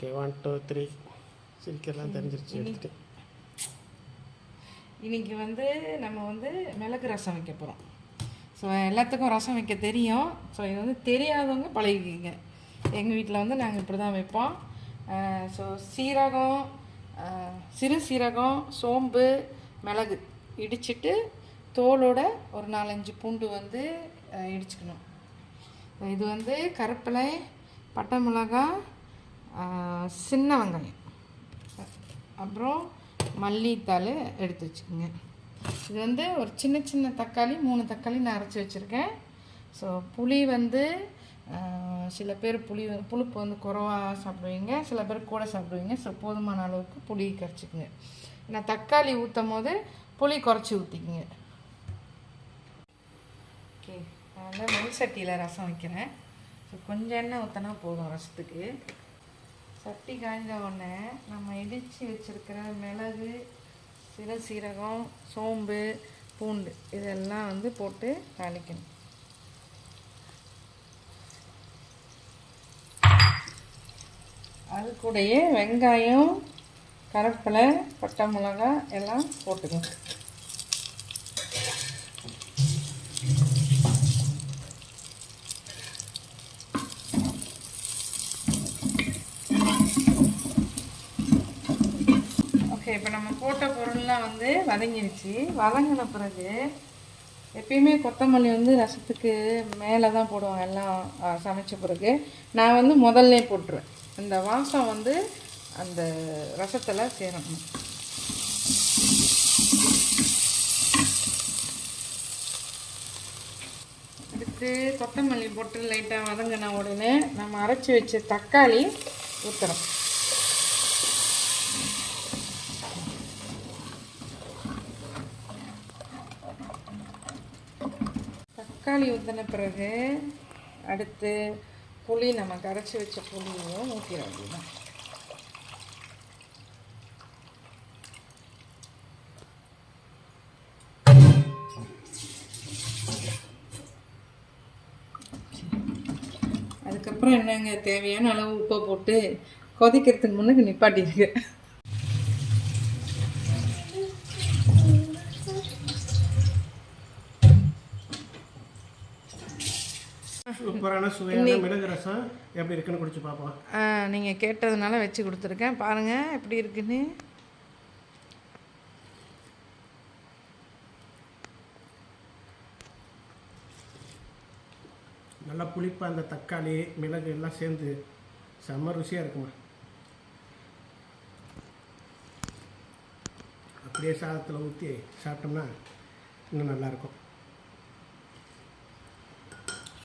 Okay one two three சிரிக்கலாம் தெரிஞ்சிருச்சு எடுத்துட்டு. இன்னைக்கு வந்து நம்ம வந்து மிளகு ரசம் வைக்க போகிறோம் ஸோ எல்லாத்துக்கும் ரசம் வைக்க தெரியும். ஸோ இது வந்து தெரியாதவங்க பழகிக்கிங்க. எங்கள் வீட்டில் வந்து நாங்கள் இப்படி தான் வைப்போம் ஸோ சீரகம் சிறு சீரகம் சோம்பு மிளகு இடிச்சிட்டு தோலோட ஒரு நாலஞ்சு பூண்டு வந்து இடிச்சுக்கணும். இது வந்து கருப்பிலை பட்டை மிளகாய் சின்ன வெங்காயம். அப்புறம் மல்லித்தழை எடுத்து வச்சுக்கோங்க. இது வந்து ஒரு சின்ன சின்ன தக்காளி மூணு தக்காளி நான் அரைச்சி வச்சுருக்கேன். ஸோ புளி வந்து சில பேர் புளி வந்து- புளிப்பு வந்து குறவா சாப்பிடுவீங்க சில பேர் கூட சாப்பிடுவீங்க. ஸோ போதுமான அளவுக்கு புளி கரைச்சிக்குங்க. நான் தக்காளி ஊற்றும் போது புளி குறைச்சி ஊற்றிக்குங்க ஓகே நான் வந்து மண் சட்டியில் ரசம் வைக்கிறேன். ஸோ கொஞ்சம் எண்ணெய் ஊற்றினா போதும் ரசத்துக்கு. சட்டி காய்ந்த உடனே நம்ம இடித்து வச்சிருக்கிற மிளகு சிறு சீரகம் சோம்பு பூண்டு இதெல்லாம் வந்து போட்டு தாளிக்கணும். அது கூடயே வெங்காயம் கருவேப்பிலை பட்டை மிளகாய் எல்லாம் போட்டுக்கணும். சரி இப்போ நம்ம போட்ட பொருள்லாம் வந்து வதங்கிடுச்சு வதங்கின பிறகு எப்பயுமே கொத்தமல்லி வந்து ரசத்துக்கு மேலே தான் போடுவாங்க எல்லாம் சமைச்ச பிறகு. நான் வந்து முதல்ல போட்டுருவேன். இந்த வாசம் வந்து அந்த ரசத்தில் சேரணும். அடுத்து கொத்தமல்லி போட்டு லைட்டாக வதங்கின உடனே நம்ம அரைச்சி வச்ச தக்காளி ஊற்றுறோம் தக்காளி ஊற்றின பிறகு அடுத்து புளி நம்ம கரைச்சி வச்ச புளியும் ஊற்றிட வேண்டியதான் அதுக்கப்புறம் என்னங்க தேவையான அளவு உப்பை போட்டு கொதிக்கிறதுக்கு முன்னுக்கு நிப்பாட்டிடுங்க. சூப்பரான சுவையான மிளகு ரசம். எப்படி இருக்குன்னு குடிச்சு பார்ப்போம். நீங்கள் கேட்டதுனால வச்சு கொடுத்துருக்கேன். பாருங்கள் எப்படி இருக்குன்னு. நல்லா புளிப்பாக அந்த தக்காளி மிளகு எல்லாம் சேர்ந்து செம்ம ருசியாக இருக்குமா அப்படியே சாதத்தில் ஊற்றி சாப்பிட்டோம்னா இன்னும் நல்லாயிருக்கும்